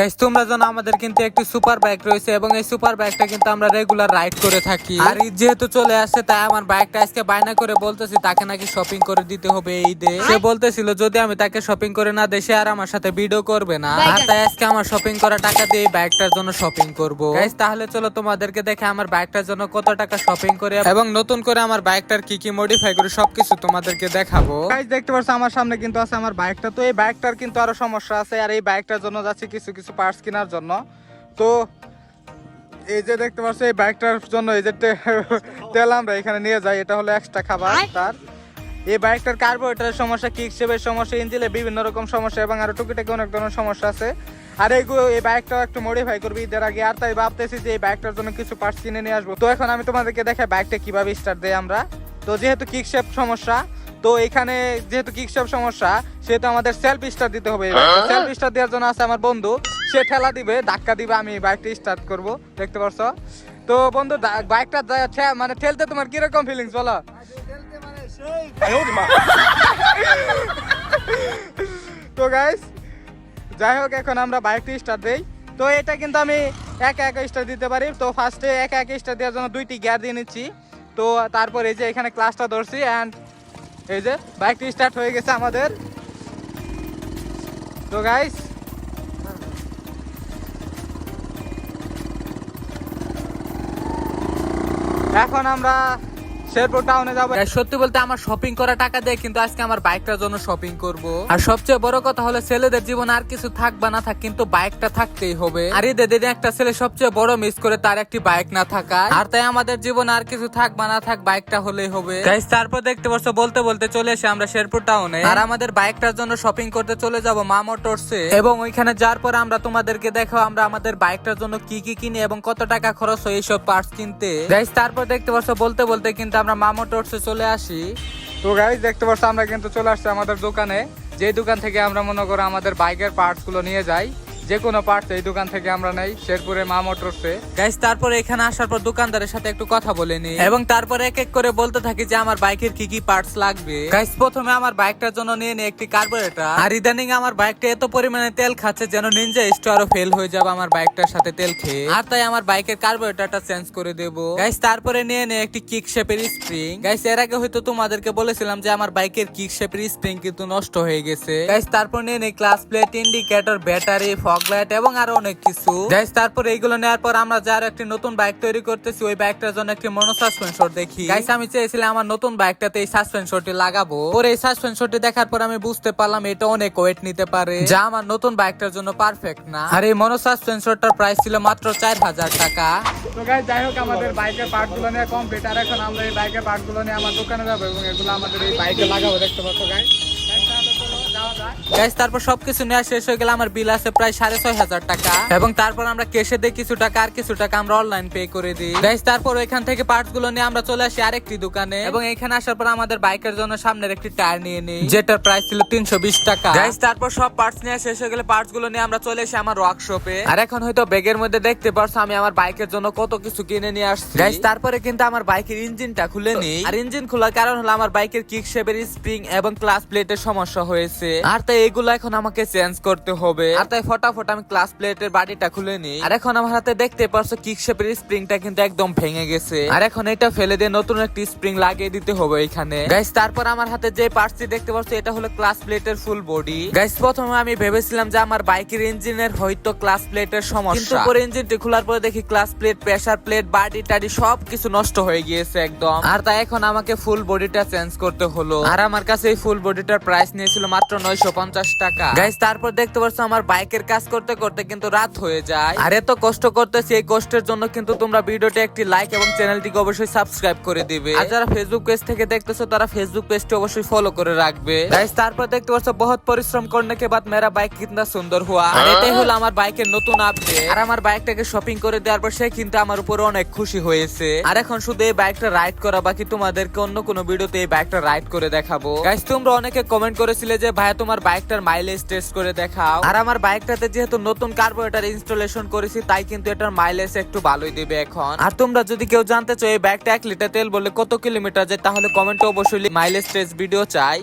Guys তোমরা জানো আমাদের কিন্তু একটি সুপার বাইক রয়েছে এবং এই সুপার বাইকটা কিন্তু আমরা রেগুলার রাইড করে থাকি। আর ঈদ যেহেতু চলে আসছে তাই আমার বাইকটা আজকে বায়না করে বলতেছি তাকে নাকি শপিং করে দিতে হবে এই ঈদে। সে বলতেছিল যদি আমি তাকে শপিং করে না দেশে আর আমার সাথে ভিডিও করবে না। আর তাই আজকে আমার শপিং করা টাকা দিয়ে এই বাইকটার জন্য শপিং করব। গাইস তাহলে চলো তোমাদেরকে দেখে আমার বাইকটার জন্য কত টাকা শপিং করে এবং নতুন করে আমার বাইকটার কি কি মডিফাই করে সবকিছু তোমাদেরকে দেখাবো। গাইজ দেখতে পাচ্ছ আমার সামনে কিন্তু আছে আমার বাইকটা তো এই বাইকটার কিন্তু আরও সমস্যা আছে আর এই বাইকটার জন্য যাচ্ছে কিছু কিছু পার্টস কেনার জন্য। তো এই যে দেখতে পাচ্ছ এই বাইকটার জন্য এই যে তেল আমরা এখানে নিয়ে যাই এটা হলো এক্সট্রা খাবার তার। এই বাইকটার কার্বোরেটারের সমস্যা কিক শেপের সমস্যা ইঞ্জিনের বিভিন্ন রকম সমস্যা এবং আরও টুকিটাকি অনেক ধরনের সমস্যা আছে। আর এইগুলো এই বাইকটাও একটু মডিফাই করবি ঈদের আগে। আর তাই ভাবতেছি যে এই বাইকটার জন্য কিছু পার্টস কিনে নিয়ে আসব। তো এখন আমি তোমাদেরকে দেখাই বাইকটা কীভাবে স্টার্ট দেই আমরা। তো যেহেতু কিক শেপ সমস্যা তো এখানে যেহেতু কিক শেপ সমস্যা সেহেতু আমাদের সেলফ স্টার্ট দিতে হবে। সেলফ স্টার্ট দেওয়ার জন্য আছে আমার বন্ধু। সে ঠেলা দিবে, ধাক্কা দিবে, আমি বাইকটা স্টার্ট করব। দেখতে পারছ? তো বন্ধু বাইকটা মানে ঠেলতে তোমার কীরকম ফিলিংস বলো? তো গাইস যাই হোক, এখন আমরা বাইকটি স্টার্ট দেই। তো এটা কিন্তু আমি একা একা স্টার্ট দিতে পারি। তো ফার্স্টে একা একা স্টার্ট দেওয়ার জন্য দুইটি গিয়ার দিয়ে নিচ্ছি। তো তারপর এই যে এখানে ক্লাসটা ধরছি অ্যান্ড এই যে বাইকটি স্টার্ট হয়ে গেছে আমাদের। তো গাইস এখন আমরা শেরপুর টাউনে সত্যি বলতে আমার শপিং করা টাকা দিয়ে, কিন্তু আজকে আমার বাইকটার জন্য শপিং করব। আর সবচেয়ে বড় কথা হলো, ছেলেদের জীবন আর কিছু না থাক, কিন্তু বাইকটা থাকতেই হবে। আর একটা ছেলে সবচেয়ে বড় মিস করে তার একটি বাইক না আর তাই আমাদের জীবন আর কিছু না থাক বাইকটা হলেই হবে। তারপর দেখতে পাচ্ছ বলতে বলতে চলে এসে আমরা শেরপুর টাউনে আর আমাদের বাইকটার জন্য শপিং করতে চলে যাব মা মোটরসে এবং ওইখানে যাওয়ার পর আমরা তোমাদেরকে দেখো, আমরা আমাদের বাইকটার জন্য কি কি কিনি এবং কত টাকা খরচ হয় এইসব পার্টস কিনতে। তারপর দেখতে পাচ্ছ বলতে বলতে কিন্তু আমরা মা মোটরসে চলে আসি। তো গাইজ দেখতে পাচ্ছ, আমরা কিন্তু চলে আসছি আমাদের দোকানে। যে দোকান থেকে আমরা মনে করো আমাদের বাইকের পার্টসগুলো নিয়ে যাই যে কোনো পার্টস এই দোকান থেকে আমরা নেই, শেরপুরে মা মোটরসে গাইস তারপরে এখানে আসার পর দোকানদারের সাথে একটু কথা বলে নি এবং তারপরে এক এক করে বলতে থাকি যে আমার বাইকের কি কি পার্টস লাগবে। গাইস প্রথমে আমার বাইকটার জন্য নিয়ে নি একটি কার্বোরেটর আর ইদানিং আমার বাইকটা এত পরিমাণে তেল খাচ্ছে যেন নিনজা স্টোরও ফেল হয়ে যাবে আমার বাইকটার সাথে তেল খেয়ে। আর তাই আমার বাইকের কার্বোরেটরটা চেঞ্জ করে দেব। গাইস তারপরে নিয়ে নে একটি কিক শেপের স্প্রিং গাইস এর আগে হয়তো তোমাদেরকে বলেছিলাম যে আমার বাইকের কিক শেপের স্প্রিং কিন্তু নষ্ট হয়ে গেছে। গাইস তারপর নিয়ে নে class plate indicator battery fog light এবং আরও অনেক কিছু। তারপর এইগুলো নেওয়ার পর আমরা যার একটি নতুন বাইক তৈরি করতেছি, ওই বাইকটার জন্য একটি মনো সাসপেনসর দেখি। আমি চেয়েছিলাম আমার নতুন বাইকটাতে এই সাসপেনসরটি লাগাবো। পরে এই সাসপেনসরটি দেখার পর আমি বুঝতে পারলাম এটা অনেক ওয়েট নিতে পারে। যা আমার নতুন বাইকটার জন্য পারফেক্ট না। আর এই মনো সাসপেনসরটার প্রাইস ছিল মাত্র চার হাজার টাকা। যাই হোক, আমাদের বাইকের পার্টগুলো নিয়ে কমপ্লিট আর এখন আমরা এই বাইকের পার্টগুলো নিয়ে আমার দোকানে যাব এবং এগুলো আমাদের এই বাইকে লাগাবো, দেখতে পাচ্ছ গাইজ যাওয়া তারপর সবকিছু নেওয়া শেষ হয়ে গেলে আমার বিল আছে প্রায় সাড়ে ছয় হাজার টাকা। এবং তারপর আমরা দিয়ে কিছু টাকা, আর কিছু টাকা আমরা অনলাইন পে করে দিই। তারপর থেকে গুলো নিয়ে আমরা চলে আসি আরেকটি দোকানে। এবং এখানে আসার পর আমাদের বাইকের জন্য সামনের একটি টায়ার নিয়ে নিই, যেটার প্রাইস ছিল তিনশো বিশ টাকা। তারপর সব পার্টস শেষ হয়ে গেলে গুলো নিয়ে আমরা চলে আমার ওয়ার্কশপে আর এখন হয়তো ব্যাগের মধ্যে দেখতে পারছ, আমি আমার বাইকের জন্য কত কিছু কিনে নিয়ে আসছি। গাইস তারপরে কিন্তু আমার বাইকের ইঞ্জিনটা খুলে নিই। আর ইঞ্জিন খোলার কারণ হলো আমার বাইকের কিক শেপের স্প্রিং এবং ক্লাস প্লেটের সমস্যা হয়েছে। আর তাই এগুলো এখন আমাকে চেঞ্জ করতে হবে। আর তাই ফটাফট আমি ক্লাস প্লেটের বাড়িটা খুলে নিই। আর এখন আমার হাতে দেখতে পারছ কিক শেপের স্প্রিংটা কিন্তু একদম ভেঙে গেছে। আর এখন এটা ফেলে দিয়ে নতুন একটি স্প্রিং লাগিয়ে দিতে হবে এখানে। গাইস তারপর আমার হাতে যে পার্টসটি দেখতে পাচ্ছ এটা হলো ক্লাস প্লেটের ফুল বডি গাইস প্রথমে আমি ভেবেছিলাম যে আমার বাইকের ইঞ্জিনের হয়তো ক্লাস প্লেটের সমস্যা। কিন্তু পরে ইঞ্জিনটি খোলার পরে দেখি clutch plate pressure plate body টাডি সব কিছু নষ্ট হয়ে গিয়েছে একদম। আর তাই এখন আমাকে ফুল বডিটা চেঞ্জ করতে হলো। আর আমার কাছে এই ফুল বডিটার প্রাইস নিয়েছিল মাত্র নয়শো একশো পঞ্চাশ টাকা। গাইস তারপর দেখতে আমার বাইকের কাজ করতে করতে কিন্তু রাত হয়ে যায়। আর এত কষ্ট করতেছি এই কষ্টের জন্য কিন্তু তোমরা একটি লাইক এবং চ্যানেলটিকে অবশ্যই সাবস্ক্রাইব করে দিবে। আর যারা ফেসবুক পেজ থেকে দেখতেছো তারা ফেসবুক পেজটি অবশ্যই ফলো করে রাখবে। গাইস তারপর দেখতে বহুত পরিশ্রম করনে কে বাদ মেরা বাইক কিতনা সুন্দর হুয়া। আর এটাই হলো আমার বাইকের নতুন আপডেট আর আমার বাইকটাকে শপিং করে দেওয়ার পর সে কিন্তু আমার উপরে অনেক খুশি হয়েছে। আর এখন শুধু এই বাইকটা রাইড করা বাকি তোমাদেরকে অন্য কোনো ভিডিওতে এই বাইকটা রাইড করে দেখাবো। গাইস তোমরা অনেকে কমেন্ট করেছিলে যে ভাই তোমার বাইকটার মাইলেজ টেস্ট করে দেখাও। আর আমার বাইকটাতে যেহেতু নতুন কার্বোরেটর ইনস্টলেশন করেছি, তাই কিন্তু এটার মাইলেজ একটু ভালোই দিবে এখন। আর তোমরা যদি কেউ জানতে চাও, এই বাইকটা এক লিটার তেল বলে কত কিলোমিটার যায়, তাহলে কমেন্টে অবশ্যই মাইলেজ টেস্ট ভিডিও চাই।